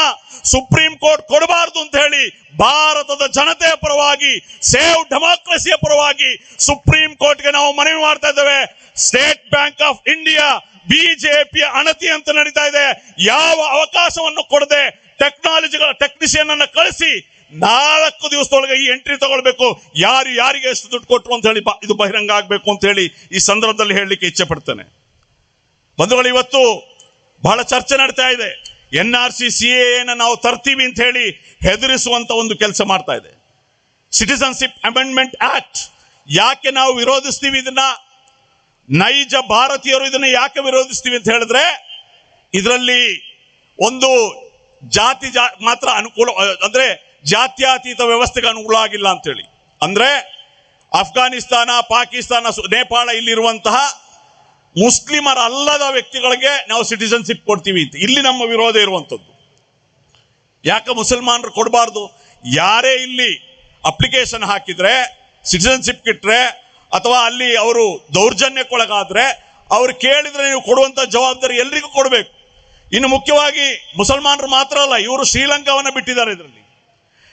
ಸುಪ್ರೀಂ ಕೋರ್ಟ್ ಕೊಡಬಾರದು ಅಂತ ಹೇಳಿ ಭಾರತದ ಜನತೆಯ ಪರವಾಗಿ, ಸೇವ್ ಡೆಮಾಕ್ರಸಿಯ ಪರವಾಗಿ ಸುಪ್ರೀಂ ಕೋರ್ಟ್ಗೆ ನಾವು ಮನವಿ ಮಾಡ್ತಾ ಇದ್ದೇವೆ. ಸ್ಟೇಟ್ ಬ್ಯಾಂಕ್ ಆಫ್ ಇಂಡಿಯಾ ಬಿಜೆಪಿಯ ಅಣತಿ ಅಂತ ನಡೀತಾ ಇದೆ. ಯಾವ ಅವಕಾಶವನ್ನು ಕೊಡದೆ ಟೆಕ್ನಾಲಜಿಗಳ ಟೆಕ್ನಿಷಿಯನ್ ಅನ್ನ ಕಳಿಸಿ ನಾಲ್ಕು ದಿವಸದೊಳಗೆ ಈ ಎಂಟ್ರಿ ತಗೊಳ್ಬೇಕು. ಯಾರು ಯಾರಿಗೆ ಎಷ್ಟು ದುಡ್ಡು ಕೊಟ್ಟರು ಅಂತ ಹೇಳಿ ಇದು ಬಹಿರಂಗ ಆಗ್ಬೇಕು ಅಂತ ಹೇಳಿ ಈ ಸಂದರ್ಭದಲ್ಲಿ ಹೇಳಲಿಕ್ಕೆ ಇಚ್ಛೆ ಪಡ್ತೇನೆ. ಬಂಧುಗಳು, ಇವತ್ತು ಬಹಳ ಚರ್ಚೆ ನಡೀತಾ ಇದೆ. ಎನ್ ಆರ್ ಸಿ ಸಿ ನಾವು ತರ್ತೀವಿ ಅಂತ ಹೇಳಿ ಹೆದರಿಸುವಂತ ಒಂದು ಕೆಲಸ ಮಾಡ್ತಾ ಇದೆ. ಸಿಟಿಸನ್ಶಿಪ್ ಅಮೆಂಡ್ಮೆಂಟ್ ಆಕ್ಟ್ ಯಾಕೆ ನಾವು ವಿರೋಧಿಸ್ತೀವಿ ಇದನ್ನ? ನೈಜ ಭಾರತೀಯರು ಇದನ್ನ ಯಾಕೆ ವಿರೋಧಿಸ್ತೀವಿ ಅಂತ ಹೇಳಿದ್ರೆ, ಇದರಲ್ಲಿ ಒಂದು ಜಾತಿ ಜಾ, ಮಾತ್ರ ಅನುಕೂಲ, ಅಂದ್ರೆ ಜಾತ್ಯತೀತ ವ್ಯವಸ್ಥೆಗೆ ಅನುಕೂಲ ಆಗಿಲ್ಲ ಅಂತೇಳಿ ಅಂದ್ರೆ ಅಫ್ಘಾನಿಸ್ತಾನ, ಪಾಕಿಸ್ತಾನ ನೇಪಾಳ ಇಲ್ಲಿರುವಂತಹ ಮುಸ್ಲಿಮರ ಅಲ್ಲದ ವ್ಯಕ್ತಿಗಳಿಗೆ ನಾವು ಸಿಟಿಸನ್ಶಿಪ್ ಕೊಡ್ತೀವಿ ಅಂತ. ಇಲ್ಲಿ ನಮ್ಮ ವಿರೋಧ ಇರುವಂಥದ್ದು. ಯಾಕೆ ಮುಸಲ್ಮಾನರು ಕೊಡಬಾರ್ದು? ಯಾರೇ ಇಲ್ಲಿ ಅಪ್ಲಿಕೇಶನ್ ಹಾಕಿದ್ರೆ ಸಿಟಿಸನ್ಶಿಪ್ ಕಿಟ್ರೆ, ಅಥವಾ ಅಲ್ಲಿ ಅವರು ದೌರ್ಜನ್ಯಕ್ಕೊಳಗಾದ್ರೆ, ಅವ್ರು ಕೇಳಿದ್ರೆ ನೀವು ಕೊಡುವಂತ ಜವಾಬ್ದಾರಿ ಎಲ್ರಿಗೂ ಕೊಡಬೇಕು. ಇನ್ನು ಮುಖ್ಯವಾಗಿ ಮುಸಲ್ಮಾನರು ಮಾತ್ರ ಅಲ್ಲ, ಇವರು ಶ್ರೀಲಂಕಾವನ್ನ ಬಿಟ್ಟಿದ್ದಾರೆ ಇದರಲ್ಲಿ.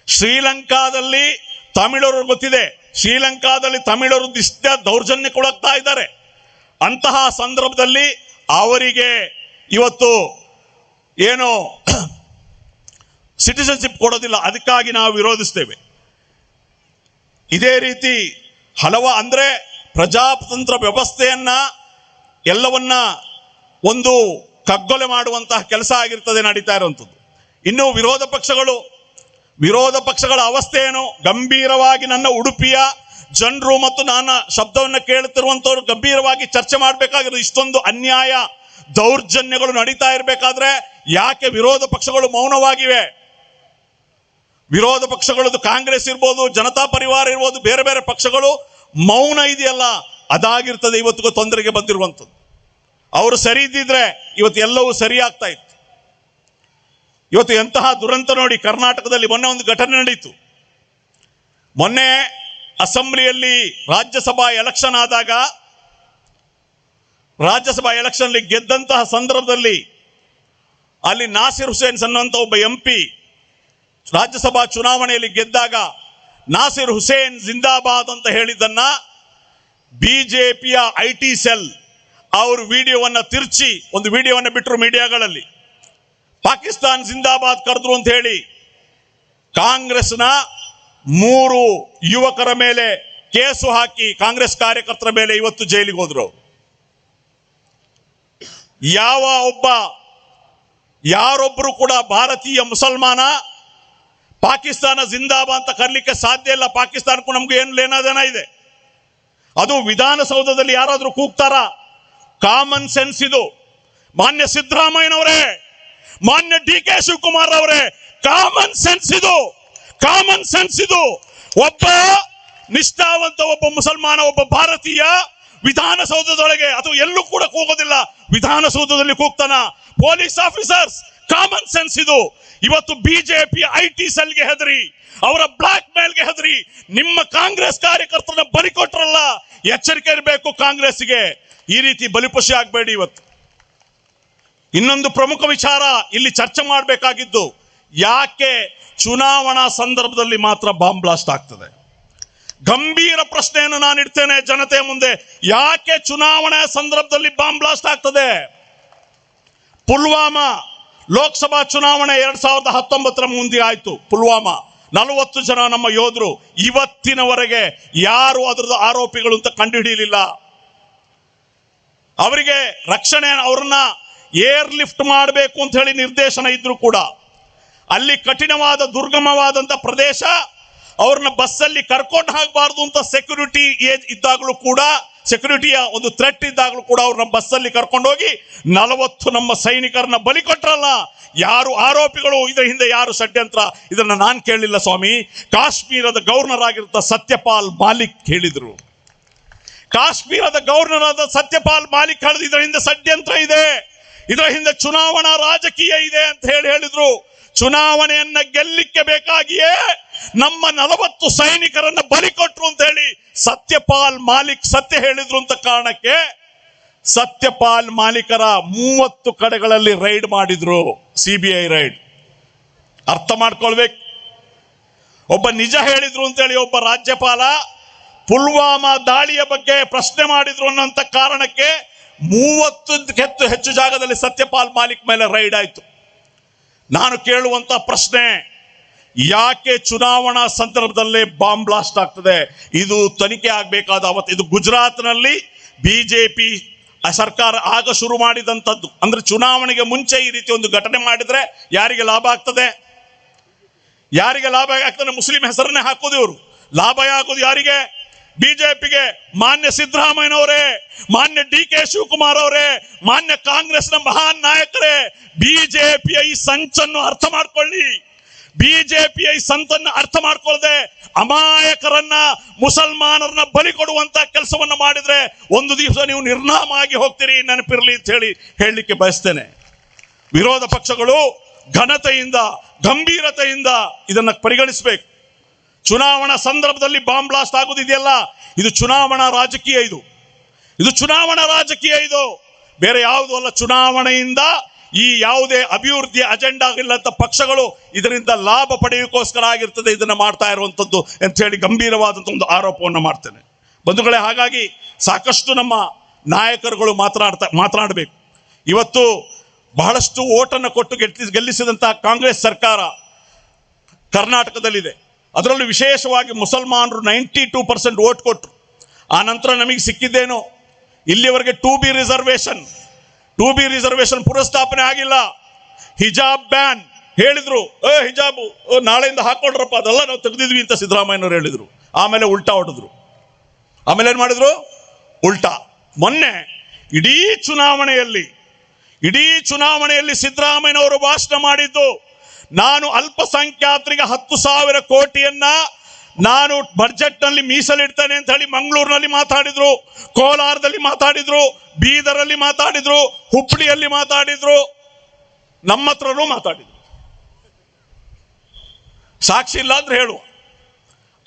ಶ್ರೀಲಂಕಾದಲ್ಲಿ ತಮಿಳರು ಗೊತ್ತಿದೆ. ಶ್ರೀಲಂಕಾದಲ್ಲಿ ತಮಿಳರು ದಿಷ್ಟ ದೌರ್ಜನ್ಯಕ್ಕೊಳಗ್ತಾ ಇದ್ದಾರೆ. ಅಂತಹ ಸಂದರ್ಭದಲ್ಲಿ ಅವರಿಗೆ ಇವತ್ತು ಏನು ಸಿಟಿಸನ್ಶಿಪ್ ಕೊಡೋದಿಲ್ಲ. ಅದಕ್ಕಾಗಿ ನಾವು ವಿರೋಧಿಸ್ತೇವೆ. ಇದೇ ರೀತಿ ಹಲವ ಅಂದರೆ ಪ್ರಜಾತಂತ್ರ ವ್ಯವಸ್ಥೆಯನ್ನ ಎಲ್ಲವನ್ನ ಒಂದು ಕಗ್ಗೊಲೆ ಮಾಡುವಂತಹ ಕೆಲಸ ಆಗಿರ್ತದೆ, ನಡೀತಾ ಇರುವಂಥದ್ದು. ಇನ್ನು ವಿರೋಧ ಪಕ್ಷಗಳು, ವಿರೋಧ ಪಕ್ಷಗಳ ಏನು? ಗಂಭೀರವಾಗಿ ನನ್ನ ಉಡುಪಿಯ ಜನರು ಮತ್ತು ನಾನು ಶಬ್ದವನ್ನು ಕೇಳುತ್ತಿರುವಂತವ್ರು ಗಂಭೀರವಾಗಿ ಚರ್ಚೆ ಮಾಡಬೇಕಾಗಿರೋದು ಇಷ್ಟೊಂದು ಅನ್ಯಾಯ, ದೌರ್ಜನ್ಯಗಳು ನಡೀತಾ ಇರಬೇಕಾದ್ರೆ ಯಾಕೆ ವಿರೋಧ ಪಕ್ಷಗಳು ಮೌನವಾಗಿವೆ? ವಿರೋಧ ಪಕ್ಷಗಳದ್ದು ಕಾಂಗ್ರೆಸ್ ಇರ್ಬೋದು, ಜನತಾ ಪರಿವಾರ ಇರ್ಬೋದು, ಬೇರೆ ಬೇರೆ ಪಕ್ಷಗಳು ಮೌನ ಇದೆಯಲ್ಲ, ಅದಾಗಿರ್ತದೆ ಇವತ್ತಿಗೂ ತೊಂದರೆಗೆ ಬಂದಿರುವಂಥದ್ದು. ಅವರು ಸರಿ ಇದ್ದಿದ್ರೆ ಇವತ್ತು ಎಲ್ಲವೂ ಸರಿ ಆಗ್ತಾ ಇತ್ತು. ಇವತ್ತು ಎಂತಹ ದುರಂತ ನೋಡಿ ಕರ್ನಾಟಕದಲ್ಲಿ ಮೊನ್ನೆ ಒಂದು ಘಟನೆ ನಡೀತು. ಮೊನ್ನೆ ಅಸೆಂಬ್ಲಿಯಲ್ಲಿ ರಾಜ್ಯಸಭಾ ಎಲೆಕ್ಷನ್ ಆದಾಗ, ರಾಜ್ಯಸಭಾ ಎಲೆಕ್ಷನ್ ಗೆದ್ದಂತಹ ಸಂದರ್ಭದಲ್ಲಿ ಅಲ್ಲಿ ನಾಸಿರ್ ಹುಸೇನ್ಸ್ ಅನ್ನುವಂಥ ಒಬ್ಬ ಎಂ ಪಿ ರಾಜ್ಯಸಭಾ ಚುನಾವಣೆಯಲ್ಲಿ ಗೆದ್ದಾಗ ನಾಸಿರ್ ಹುಸೇನ್ ಜಿಂದಾಬಾದ್ ಅಂತ ಹೇಳಿದ್ದನ್ನ ಬಿಜೆಪಿಯ ಐ ಟಿ ಸೆಲ್ ಅವರು ವಿಡಿಯೋವನ್ನು ತಿರ್ಚಿ, ಒಂದು ವಿಡಿಯೋವನ್ನು ಬಿಟ್ಟರು ಮೀಡಿಯಾಗಳಲ್ಲಿ. ಪಾಕಿಸ್ತಾನ್ ಜಿಂದಾಬಾದ್ ಕರೆದ್ರು ಅಂತ ಹೇಳಿ ಕಾಂಗ್ರೆಸ್ನ ಮೂರು ಯುವಕರ ಮೇಲೆ ಕೇಸು ಹಾಕಿ ಕಾಂಗ್ರೆಸ್ ಕಾರ್ಯಕರ್ತರ ಮೇಲೆ ಇವತ್ತು ಜೈಲಿಗೆ ಹೋದ್ರು. ಯಾವ ಒಬ್ಬ ಯಾರೊಬ್ಬರು ಕೂಡ ಭಾರತೀಯ ಮುಸಲ್ಮಾನ, ಪಾಕಿಸ್ತಾನ ಜಿಂದಾಬಾ ಅಂತ ಕರ್ಲಿಕ್ಕೆ ಸಾಧ್ಯ ಇಲ್ಲ. ಪಾಕಿಸ್ತಾನಕ್ಕೂ ನಮ್ಗೆ ಏನು ಲೇನಾದೇನ ಇದೆ? ಅದು ವಿಧಾನಸೌಧದಲ್ಲಿ ಯಾರಾದರೂ ಕೂಗ್ತಾರ? ಕಾಮನ್ ಸೆನ್ಸ್ ಇದು. ಮಾನ್ಯ ಸಿದ್ದರಾಮಯ್ಯನವರೇ, ಮಾನ್ಯ ಡಿ ಕೆ ಶಿವಕುಮಾರ್ ಅವರೇ ಕಾಮನ್ ಸೆನ್ಸ್ ಇದು. ಕಾಮನ್ ಸೆನ್ಸ್ ಇದು. ಒಬ್ಬ ನಿಷ್ಠಾವಂತ, ಒಬ್ಬ ಮುಸಲ್ಮಾನ, ಒಬ್ಬ ಭಾರತೀಯ ವಿಧಾನಸೌಧದೊಳಗೆ, ಅದು ಎಲ್ಲೂ ಕೂಡ ಕೂಗೋದಿಲ್ಲ. ವಿಧಾನಸೌಧದಲ್ಲಿ ಕೂಗ್ತಾನ. ಪೊಲೀಸ್ ಆಫೀಸರ್ಸ್, ಕಾಮನ್ ಸೆನ್ಸ್ ಇದು. ಇವತ್ತು ಬಿಜೆಪಿ ಐ ಟಿ ಸೆಲ್ಗೆ ಹೆದರಿ, ಅವರ ಬ್ಲಾಕ್ ಮೇಲ್ಗೆ ಹೆದರಿ. ನಿಮ್ಮ ಕಾಂಗ್ರೆಸ್ ಕಾರ್ಯಕರ್ತರನ್ನ ಬಲಿ ಕೊಟ್ರಲ್ಲ, ಎಚ್ಚರಿಕೆ ಇರಬೇಕು ಕಾಂಗ್ರೆಸ್ಗೆ ಈ ರೀತಿ ಬಲಿಪಶು ಆಗಬೇಡಿ ಇವತ್ತು. ಇನ್ನೊಂದು ಪ್ರಮುಖ ವಿಚಾರ, ಇಲ್ಲಿ ಚರ್ಚೆ ಮಾಡಬೇಕಾಗಿದ್ದು. ಯಾಕೆ ಚುನಾವಣಾ ಸಂದರ್ಭದಲ್ಲಿ ಮಾತ್ರ ಬಾಂಬ್ ಬ್ಲಾಸ್ಟ್ ಆಗ್ತದೆ? ಗಂಭೀರ ಪ್ರಶ್ನೆಯನ್ನು ನಾನು ಇಡ್ತೇನೆ ಜನತೆ ಮುಂದೆ. ಯಾಕೆ ಚುನಾವಣೆ ಸಂದರ್ಭದಲ್ಲಿ ಬಾಂಬ್ ಬ್ಲಾಸ್ಟ್ ಆಗ್ತದೆ? ಪುಲ್ವಾಮಾ ಲೋಕಸಭಾ ಚುನಾವಣೆ ಎರಡ್ ಸಾವಿರದ ಹತ್ತೊಂಬತ್ತರ ಮುಂದೆ ಆಯ್ತು. ಪುಲ್ವಾಮಾ, ನಲವತ್ತು ಜನ ನಮ್ಮ ಯೋಧರು. ಇವತ್ತಿನವರೆಗೆ ಯಾರು ಅದರದ ಆರೋಪಿಗಳು ಅಂತ ಕಂಡುಹಿಡಿಯಲಿಲ್ಲ. ಅವರಿಗೆ ರಕ್ಷಣೆ, ಅವ್ರನ್ನ ಏರ್ ಲಿಫ್ಟ್ ಮಾಡಬೇಕು ಅಂತ ಹೇಳಿ ನಿರ್ದೇಶನ ಇದ್ರು ಕೂಡ ಅಲ್ಲಿ ಕಠಿಣವಾದ, ದುರ್ಗಮವಾದಂತ ಪ್ರದೇಶ, ಅವ್ರನ್ನ ಬಸ್ಸಲ್ಲಿ ಕರ್ಕೊಂಡು ಹಾಕಬಾರ್ದು ಅಂತ ಸೆಕ್ಯೂರಿಟಿ ಏಜ್ ಇದ್ದಾಗಲೂ ಕೂಡ ಸೆಕ್ಯೂರಿಟಿಯ ಒಂದು ಥ್ರೆಟ್ ಇದ್ದಾಗಲೂ ಕೂಡ ಅವ್ರನ್ನ ಬಸ್ಸಲ್ಲಿ ಕರ್ಕೊಂಡೋಗಿ ನಲವತ್ತು ನಮ್ಮ ಸೈನಿಕರನ್ನ ಬಲಿ ಕೊಟ್ರಲ್ಲ. ಯಾರು ಆರೋಪಿಗಳು ಇದರ ಹಿಂದೆ ಯಾರು ಷಡ್ಯಂತ್ರ? ಇದನ್ನ ನಾನು ಕೇಳಲಿಲ್ಲ ಸ್ವಾಮಿ. ಕಾಶ್ಮೀರದ ಗವರ್ನರ್ ಆಗಿರುತ್ತ ಸತ್ಯಪಾಲ್ ಮಾಲಿಕ್ ಹೇಳಿದರು. ಕಾಶ್ಮೀರದ ಗವರ್ನರ್ ಆದ ಸತ್ಯಪಾಲ್ ಮಾಲಿಕ್ ಹೇಳಿದ್ರು ಇದರ ಹಿಂದೆ ಷಡ್ಯಂತ್ರ ಇದೆ. ಇದರ ಹಿಂದೆ ಚುನಾವಣಾ ರಾಜಕೀಯ ಇದೆ ಅಂತ ಹೇಳಿ ಹೇಳಿದ್ರು. ಚುನಾವಣೆಯನ್ನ ಗೆಲ್ಲಿಕ್ಕೆ ಬೇಕಾಗಿಯೇ ನಮ್ಮ ನಲವತ್ತು ಸೈನಿಕರನ್ನ ಬಲಿ ಕೊಟ್ರು ಅಂತ ಹೇಳಿ ಸತ್ಯಪಾಲ್ ಮಾಲಿಕ್ ಸತ್ಯ ಹೇಳಿದ್ರು ಅಂತ ಕಾರಣಕ್ಕೆ ಸತ್ಯಪಾಲ್ ಮಾಲೀಕರ ಮೂವತ್ತು ಕಡೆಗಳಲ್ಲಿ ರೈಡ್ ಮಾಡಿದ್ರು ಸಿಬಿಐ ರೈಡ್. ಅರ್ಥ ಮಾಡ್ಕೊಳ್ಬೇಕು. ಒಬ್ಬ ನಿಜ ಹೇಳಿದ್ರು ಅಂತೇಳಿ ಒಬ್ಬ ರಾಜ್ಯಪಾಲ ಪುಲ್ವಾಮಾ ದಾಳಿಯ ಬಗ್ಗೆ ಪ್ರಶ್ನೆ ಮಾಡಿದ್ರು ಅನ್ನೋಂಥ ಕಾರಣಕ್ಕೆ ಮೂವತ್ತು ಹೆಚ್ಚು ಜಾಗದಲ್ಲಿ ಸತ್ಯಪಾಲ್ ಮಾಲಿಕ್ ಮೇಲೆ ರೈಡ್ ಆಯ್ತು. ನಾನು ಕೇಳುವಂತ ಪ್ರಶ್ನೆ, ಯಾಕೆ ಚುನಾವಣಾ ಸಂದರ್ಭದಲ್ಲೇ ಬಾಂಬ್ ಬ್ಲಾಸ್ಟ್ ಆಗ್ತದೆ? ಇದು ತನಿಖೆ ಆಗಬೇಕಾದ ಅವತ್ತು ಇದು ಗುಜರಾತ್ನಲ್ಲಿ ಬಿಜೆಪಿ ಸರ್ಕಾರ ಆಗ ಶುರು ಮಾಡಿದಂಥದ್ದು ಅಂದ್ರೆ ಚುನಾವಣೆಗೆ ಮುಂಚೆ ಈ ರೀತಿ ಒಂದು ಘಟನೆ ಮಾಡಿದ್ರೆ ಯಾರಿಗೆ ಲಾಭ ಆಗ್ತದೆ? ಯಾರಿಗೆ ಲಾಭ ಆಗ್ತದೆ? ಮುಸ್ಲಿಂ ಹೆಸರನ್ನೇ ಹಾಕೋದು ಇವರು. ಲಾಭ ಆಗೋದು ಯಾರಿಗೆ? ಬಿಜೆಪಿಗೆ ಮಾನ್ಯ ಸಿದ್ದರಾಮಯ್ಯನವರೇ, ಮಾನ್ಯ ಡಿ ಕೆ ಶಿವಕುಮಾರ್ ಅವರೇ ಮಾನ್ಯ ಕಾಂಗ್ರೆಸ್ನ ಮಹಾನ್ ನಾಯಕರೇ, ಬಿಜೆಪಿಯ ಈ ಸಂಚನ್ನು ಅರ್ಥ ಮಾಡ್ಕೊಳ್ಳಿ. ಬಿಜೆಪಿಯ ಈ ಸಂತನ್ನು ಅರ್ಥ ಮಾಡ್ಕೊಳ್ಳದೆ ಅಮಾಯಕರನ್ನ, ಮುಸಲ್ಮಾನರನ್ನ ಬಲಿ ಕೊಡುವಂತ ಕೆಲಸವನ್ನ ಮಾಡಿದ್ರೆ ಒಂದು ದಿವಸ ನೀವು ನಿರ್ನಾಮ ಆಗಿ ಹೋಗ್ತೀರಿ ನೆನಪಿರಲಿ ಅಂತ ಹೇಳಿ ಹೇಳಲಿಕ್ಕೆ ಬಯಸ್ತೇನೆ. ವಿರೋಧ ಪಕ್ಷಗಳು ಘನತೆಯಿಂದ, ಗಂಭೀರತೆಯಿಂದ ಇದನ್ನ ಪರಿಗಣಿಸಬೇಕು. ಚುನಾವಣಾ ಸಂದರ್ಭದಲ್ಲಿ ಬಾಂಬ್ ಬ್ಲಾಸ್ಟ್ ಆಗೋದಿದೆಯಲ್ಲ? ಇದು ಚುನಾವಣಾ ರಾಜಕೀಯ ಇದು. ಇದು ಚುನಾವಣಾ ರಾಜಕೀಯ ಇದು. ಬೇರೆ ಯಾವುದು ಅಲ್ಲ, ಚುನಾವಣೆಯಿಂದ ಈ ಯಾವುದೇ ಅಭಿವೃದ್ಧಿ ಅಜೆಂಡಾ ಇಲ್ಲಂತ ಪಕ್ಷಗಳು ಇದರಿಂದ ಲಾಭ ಪಡೆಯೋಕ್ಕೋಸ್ಕರ ಆಗಿರ್ತದೆ ಇದನ್ನ ಮಾಡ್ತಾ ಇರುವಂಥದ್ದು ಅಂತ ಹೇಳಿ ಗಂಭೀರವಾದಂಥ ಒಂದು ಆರೋಪವನ್ನು ಮಾಡ್ತೇನೆ. ಬಂಧುಗಳೇ, ಹಾಗಾಗಿ ಸಾಕಷ್ಟು ನಮ್ಮ ನಾಯಕರುಗಳು ಮಾತನಾಡ್ತಾ, ಮಾತನಾಡಬೇಕು. ಇವತ್ತು ಬಹಳಷ್ಟು ಓಟನ್ನು ಕೊಟ್ಟು ಗೆಲ್ಲಿಸಿ ಗೆಲ್ಲಿಸಿದಂತಹ ಕಾಂಗ್ರೆಸ್ ಸರ್ಕಾರ ಕರ್ನಾಟಕದಲ್ಲಿದೆ. ಅದರಲ್ಲೂ ವಿಶೇಷವಾಗಿ ಮುಸಲ್ಮಾನರು ನೈಂಟಿ ಟೂ ಪರ್ಸೆಂಟ್ ಓಟ್ ಕೊಟ್ಟರು ಆ ನಂತರ ನಮಗೆ ಸಿಕ್ಕಿದ್ದೇನು? ಇಲ್ಲಿವರೆಗೆ two B reservation two B reservation ಪುನಃಸ್ಥಾಪನೆ ಆಗಿಲ್ಲ. ಹಿಜಾಬ್ ಬ್ಯಾನ್ ಹೇಳಿದ್ರು. ಏ, ಹಿಜಾಬು ನಾಳೆಯಿಂದ ಹಾಕೊಂಡ್ರಪ್ಪ ಅದೆಲ್ಲ ನಾವು ತೆಗೆದಿದ್ವಿ ಅಂತ ಸಿದ್ದರಾಮಯ್ಯನವ್ರು ಹೇಳಿದರು. ಆಮೇಲೆ ಉಲ್ಟಾ ಹೊಡೆದ್ರು. ಆಮೇಲೆ ಏನು ಮಾಡಿದ್ರು? ಉಲ್ಟಾ. ಮೊನ್ನೆ ಇಡೀ ಚುನಾವಣೆಯಲ್ಲಿ ಇಡೀ ಚುನಾವಣೆಯಲ್ಲಿ ಸಿದ್ದರಾಮಯ್ಯನವರು ಭಾಷಣ ಮಾಡಿದ್ದು. ನಾನು ಅಲ್ಪಸಂಖ್ಯಾತರಿಗೆ ಹತ್ತು ಸಾವಿರ ಕೋಟಿಯನ್ನ ನಾನು ಬಜೆಟ್ನಲ್ಲಿ ಮೀಸಲಿಡ್ತೇನೆ ಅಂತ ಹೇಳಿ ಮಂಗಳೂರಿನಲ್ಲಿ ಮಾತಾಡಿದ್ರು, ಕೋಲಾರದಲ್ಲಿ ಮಾತಾಡಿದ್ರು, ಬೀದರಲ್ಲಿ ಮಾತಾಡಿದ್ರು, ಹುಬ್ಳಿಯಲ್ಲಿ ಮಾತಾಡಿದ್ರು ನಮ್ಮ ಹತ್ರನೂ ಮಾತಾಡಿದ್ರು. ಸಾಕ್ಷಿ ಇಲ್ಲ ಅಂದ್ರೆ ಹೇಳು.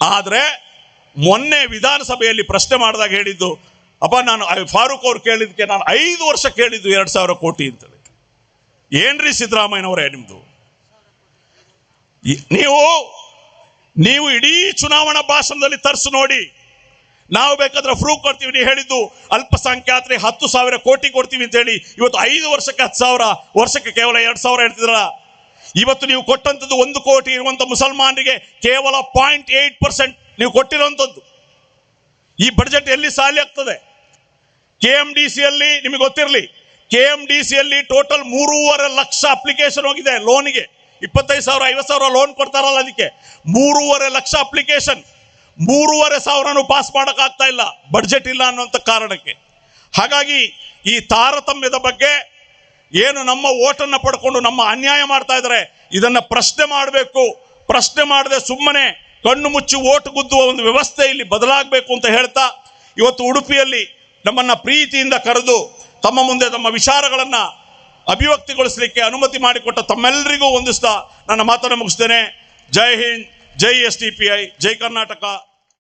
ಆದ್ರೆ ಮೊನ್ನೆ ವಿಧಾನಸಭೆಯಲ್ಲಿ ಪ್ರಶ್ನೆ ಮಾಡಿದಾಗ ಹೇಳಿದ್ದು, ಅಪ್ಪ ನಾನು ಫಾರೂಕ್ ಅವ್ರು ಕೇಳಿದ್ದಕ್ಕೆ ನಾನು ಐದು ವರ್ಷ ಕೇಳಿದ್ದು ಎರಡು ಸಾವಿರ ಕೋಟಿ ಅಂತೇಳಿ. ಏನ್ರಿ ಸಿದ್ದರಾಮಯ್ಯನವರೇ ನಿಮ್ದು? ಈ- ನೀವು ನೀವು ಇಡೀ ಚುನಾವಣಾ ಭಾಷಣದಲ್ಲಿ ತರಿಸು ನೋಡಿ. ನಾವು ಬೇಕಾದ್ರೆ ಪ್ರೂವ್ ಕೊಡ್ತೀವಿ. ನೀವು ಹೇಳಿದ್ದು ಅಲ್ಪಸಂಖ್ಯಾತರಿಗೆ ಹತ್ತು ಸಾವಿರ ಕೋಟಿ ಕೊಡ್ತೀವಿ ಅಂತ ಹೇಳಿ ಇವತ್ತು ಐದು ವರ್ಷಕ್ಕೆ ಹತ್ತು ಸಾವಿರ, ವರ್ಷಕ್ಕೆ ಕೇವಲ ಎರಡು ಸಾವಿರ ಹೇಳ್ತಿದ್ರ ಇವತ್ತು ನೀವು ಕೊಟ್ಟಂಥದ್ದು ಒಂದು ಕೋಟಿ ಇರುವಂತ ಮುಸಲ್ಮಾನರಿಗೆ ಕೇವಲ ಪಾಯಿಂಟ್ ಏಟ್ ಪರ್ಸೆಂಟ್ ನೀವು ಕೊಟ್ಟಿರುವಂಥದ್ದು ಈ ಬಜೆಟ್ ಎಲ್ಲಿ ಸಾಲಿ ಆಗ್ತದೆ? ಕೆ ಎಂ ಡಿ ಸಿಯಲ್ಲಿ ನಿಮಗೆ ಗೊತ್ತಿರಲಿ. ಕೆ ಎಂ ಡಿ ಸಿಯಲ್ಲಿ ಟೋಟಲ್ ಮೂರುವರೆ ಲಕ್ಷ ಅಪ್ಲಿಕೇಶನ್ ಹೋಗಿದೆ ಲೋನಿಗೆ ಇಪ್ಪತ್ತೈದು ಸಾವಿರ, ಐವತ್ತು ಸಾವಿರ ಲೋನ್ ಕೊಡ್ತಾರಲ್ಲ ಅದಕ್ಕೆ. ಮೂರುವರೆ ಲಕ್ಷ ಅಪ್ಲಿಕೇಶನ್ ಮೂರುವರೆ ಸಾವಿರನು ಪಾಸ್ ಮಾಡೋಕ್ಕಾಗ್ತಾ ಇಲ್ಲ. ಬಡ್ಜೆಟ್ ಇಲ್ಲ ಅನ್ನುವಂಥ ಕಾರಣಕ್ಕೆ. ಹಾಗಾಗಿ ಈ ತಾರತಮ್ಯದ ಬಗ್ಗೆ ಏನು ನಮ್ಮ ಓಟನ್ನು ಪಡ್ಕೊಂಡು ನಮ್ಮ ಅನ್ಯಾಯ ಮಾಡ್ತಾ ಇದ್ದಾರೆ, ಇದನ್ನು ಪ್ರಶ್ನೆ ಮಾಡಬೇಕು. ಪ್ರಶ್ನೆ ಮಾಡದೆ ಸುಮ್ಮನೆ ಕಣ್ಣು ಮುಚ್ಚಿ ಓಟು ಗುದ್ದುವ ಒಂದು ವ್ಯವಸ್ಥೆ ಇಲ್ಲಿ ಬದಲಾಗಬೇಕು ಅಂತ ಹೇಳ್ತಾ, ಇವತ್ತು ಉಡುಪಿಯಲ್ಲಿ ನಮ್ಮನ್ನು ಪ್ರೀತಿಯಿಂದ ಕರೆದು ತಮ್ಮ ಮುಂದೆ ತಮ್ಮ ವಿಚಾರಗಳನ್ನ ಅಭಿವ್ಯಕ್ತಿಗೊಳಿಸಲಿಕ್ಕೆ ಅನುಮತಿ ಮಾಡಿಕೊಟ್ಟ ತಮ್ಮೆಲ್ಲರಿಗೂ ಹೊಂದಿಸ್ತಾ ನನ್ನ ಮಾತನ್ನು ಮುಗಿಸ್ತೇನೆ. ಜೈ ಹಿಂದ್, ಜೈ ಎಸ್ ಟಿ ಪಿ ಐ, ಜೈ ಕರ್ನಾಟಕ.